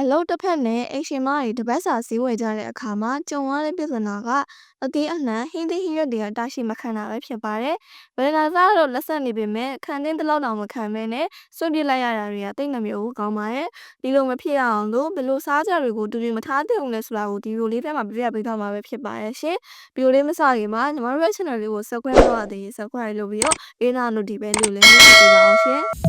အလုပ်တစ်ဖက်နဲ့အိမ်ရှင်မတွေတပတ်စာဈေးဝယ်ကြတဲ့အခါမှာကြုံရတဲ့ပြဿနာကအသေးအနှံဟင်းသီးဟင်းရွက်တွေကတာရှိမခံတာပဲဖြစ်ပါတယ်။ဗရဏာစားကတော့လက်ဆက်နေပေမဲ့ခံတဲ့တလောက်တောင်မခံဘဲနဲ့စွန့်ပစ်လိုက်ရတာတွေကတိတ်ငမျိုးကောင်းပါတယ်။ဒီလိုမဖြစ်ရအောင်လို့ဘယ်လိုစားကြတွေကိုတူတူမထားသင့်ဘူးလဲဆိုတာကိုဒီဗီဒီယိုလေးထဲမှာပြပြပေးထားမှာပဲဖြစ်ပါတယ်ရှင်။ဗီဒီယိုလေးမစခင်မှာညီမတို့ရဲ့ channel လေးကို subscribe လုပ်ရသေးရင် subscribe လုပ်ပြီးတော့အေးနာ notification လေးကိုလည်းနှိပ်ပေးပါအောင်ရှင်။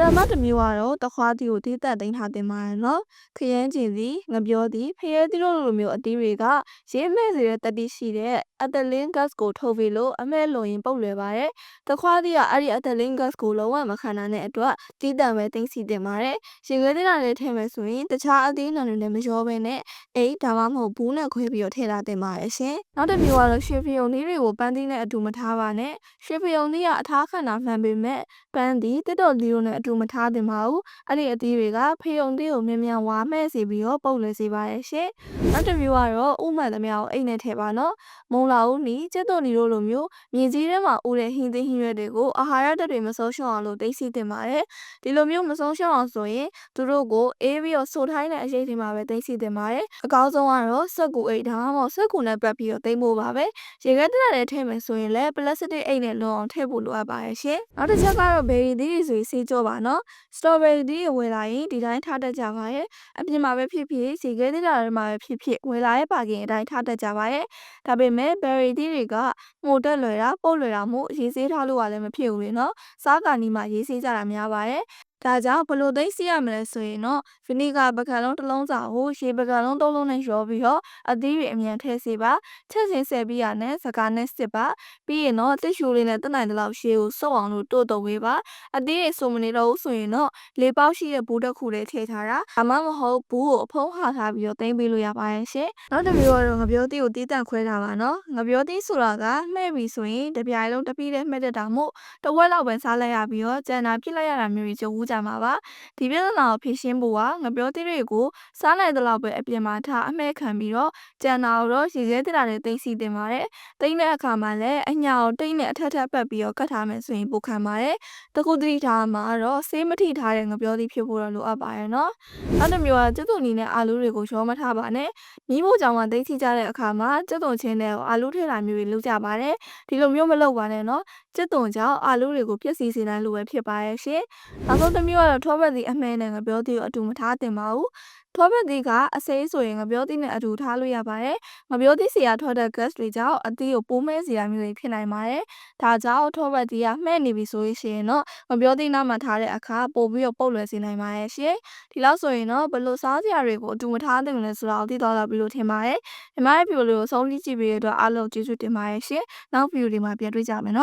ထမတစ်မျိုးကတော့တခွားတီကိုတီးတက်သိမ်းထားတင်ပါတယ်နော်ခရမ်းကျင်စီငပြောသည်ဖရဲတီတို့လိုမျိုးအသီးတွေကရေးမဲ့စေတဲ့တတိရှိတဲ့အတလင်း gas ကိုထုတ်ပြီးလို့အမဲလိုရင်ပုတ်လွယ်ပါတယ်တခွားတီကအဲ့ဒီအတလင်း gas ကိုလုံးဝမခံနိုင်တဲ့အတွက်တီးတန်ပဲသိမ်းစီတင်ပါတယ်ရင်ခွဲတင်တာလေးထည့်မယ်ဆိုရင်တခြားအသီးနှံတွေနဲ့မရောဘဲနဲ့အိတ်ဒါမှမဟုတ်ဘူးနဲ့ခွဲပြီးတော့ထည့်ထားတင်ပါတယ်ရှင်နောက်တစ်မျိုးကတော့ရွှေဖယုံသီးတွေကိုပန်းသီးနဲ့အတူမထားပါနဲ့ရွှေဖယုံသီးကအထားခံတာမှန်ပေမဲ့ပန်းသီးတစ်တော်သီးတို့နဲ့အတူမထားသင့်ပါဘူး။အဲ့ဒီအသီးတွေကဖေယုံသီးကိုမြန်မြန်ဝါမဲ့စေပြီးတော့ပုတ်လွယ်စေပါရဲ့ရှင်။နောက်တစ်မျိုးကတော့ဥမှန်သမျှကိုအိတ်နဲ့ထည့်ပါနော်။မုံလာဦးနီကျက်သွန်နီတို့လိုမျိုးမြေကြီးထဲမှာဥတဲ့ဟင်းသီးဟင်းရွက်တွေကိုအာဟာရဓာတ်တွေမဆုံးရှုံးအောင်လို့သိသိတင်ပါတယ်။ဒီလိုမျိုးမဆုံးရှုံးအောင်ဆိုရင်သူတို့ကိုအေးပြီးတော့ဆိုထိုင်းတဲ့အရေးတွေမှာပဲသိသိတင်ပါတယ်။အကောင်းဆုံးကတော့စက်ကူအိတ်ဒါမှမဟုတ်စက်ကူနဲ့ပတ်ပြီးတော့သိမ်းဖို့ပါပဲ။ရေခဲတက်တဲ့ထည့်မယ်ဆိုရင်လည်းပလတ်စတစ်အိတ်နဲ့လွန်အောင်ထည့်ဖို့လိုအပ်ပါရဲ့ရှင်။နောက်တစ်ချက်ကတော့ဘယ်ရီသီးတွေဆိုရင်စေးကြောပါနော်။စတော်ဘယ်ရီသီးတွေဝယ်လာရင်ဒီတိုင်းထားတတ်ကြပါရဲ့။အပြင်မှာပဲဖြစ်ဖြစ်ရေခဲတက်တာတွေမှာပဲဖြစ်ဖြစ်ဝယ်လာရဲ့ပါကင်အတိုင်းထားတတ်ကြပါရဲ့။ဒါပေမဲ့ဘယ်ရီသီးတွေကမှုတ်တက်လွယ်တာပုတ်လွယ်တာမို့ရေးစေးထားလို့ကလည်းမဖြစ်ဘူးလေနော်။စားကာနီမှာရေးစေးကြတာများပါရဲ့။ ဒါကြောင့်ဘလို့သိစီရမလဲဆိုရင်တော့ဗီနီဂါပကံလုံးတစ်လုံးစာကိုရေပကံလုံးသုံးလုံးနဲ့ရောပြီးတော့အသီးတွေအမြန်ထည့်စေပါချက်ချင်းဆက်ပြီးရနဲ့စကားနဲ့စစ်ပါပြီးရင်တော့တစ်ရှူလေးနဲ့တက်နိုင်တဲ့လောက်ရှေးကိုစုပ်အောင်လို့တို့တော့ဝေးပါအသီးတွေစုံမနေတော့ဘူးဆိုရင်တော့လေပေါက်ရှိတဲ့ဘူးတစ်ခုလေးထည့်ထားတာအမမဟုတ်ဘူးကိုအဖုံးဟာထားပြီးတော့တင်ပေးလို့ရပါရဲ့ရှင်နောက်တစ်မျိုးကတော့ငပြောသီးကိုတီးတန့်ခွဲထားပါနော်ငပြောသီးဆိုတာကမှဲ့ပြီဆိုရင်တပြိုင်လုံးတစ်ပြီးတဲ့မှဲ့တတ်တာမို့တဝက်လောက်ပဲစားလိုက်ရပြီးတော့ကြံတာပြစ်လိုက်ရတာမျိုးကြီးကြုံဦးကြမှာပါဒီပြဿနာကိုဖြေရှင်းဖို့ကငပြောသီးတွေကိုစားနိုင်တဲ့လောက်ပဲအပြင်မှာထားအမဲခံပြီးတော့ကြံတာကိုတော့ရေခဲတက်တာနဲ့တင်စီတင်ပါတယ်တိမ့်တဲ့အခါမှာလည်းအညာကိုတိမ့်နဲ့အထက်ထပ်ပတ်ပြီးတော့ကတ်ထားမယ်ဆိုရင်ပိုခံပါတယ်တခုတတိထားမှာတော့ဆေးမထိထားတဲ့ငပြောသီးဖြစ်ဖို့တော့လိုအပ်ပါရဲ့နော်နောက်တစ်မျိုးကကျွတ်တုံနီနဲ့အာလူးတွေကိုရောမထားပါနဲ့မိဖို့ကြောင့်မှတိတ်ချိကြတဲ့အခါမှာကျွတ်တုံချင်းနဲ့အာလူးထည့်တာမျိုးတွေလုပ်ကြပါတယ်ဒီလိုမျိုးမလုပ်ပါနဲ့နော် ကျွတ်တုံကြောင့်အာလူးတွေကိုပြည့်စည်စေနိုင်လို့ပဲဖြစ်ပါရဲ့ရှင်နောက်ဆုံးတစ်မျိုးကတော့ထောပတ်သီးအမဲနဲ့ငပြောသီးကိုအတူမထားတင်ပါဘူးထောပတ်သီးကအစိမ်းဆိုရင်ငပြောသီးနဲ့အတူထားလို့ရပါတယ်ငပြောသီးစီကထွက်တဲ့ gas တွေကြောင့်အသီးကိုပိုးမဲစေတာမျိုးတွေဖြစ်နိုင်ပါတယ်ဒါကြောင့်ထောပတ်သီးကမှဲ့နေပြီဆိုရင်တော့ငပြောသီးနောက်မှာထားတဲ့အခါပို့ပြီးတော့ပုတ်လွယ်စေနိုင်ပါရဲ့ရှင်ဒီလောက်ဆိုရင်တော့ဘယ်လိုစားစရာတွေကိုအတူမထားသင့်လဲဆိုတာကိုသိသွားတော့ပြီလို့ထင်ပါတယ်ညီမရဲ့ဗီဒီယိုလေးကိုဆုံးဖြတ်ကြည့်ပေးတဲ့အတွက်အားလုံးကျေးဇူးတင်ပါတယ်ရှင်နောက်ဗီဒီယိုတွေမှာပြန်တွေ့ကြမယ်နော်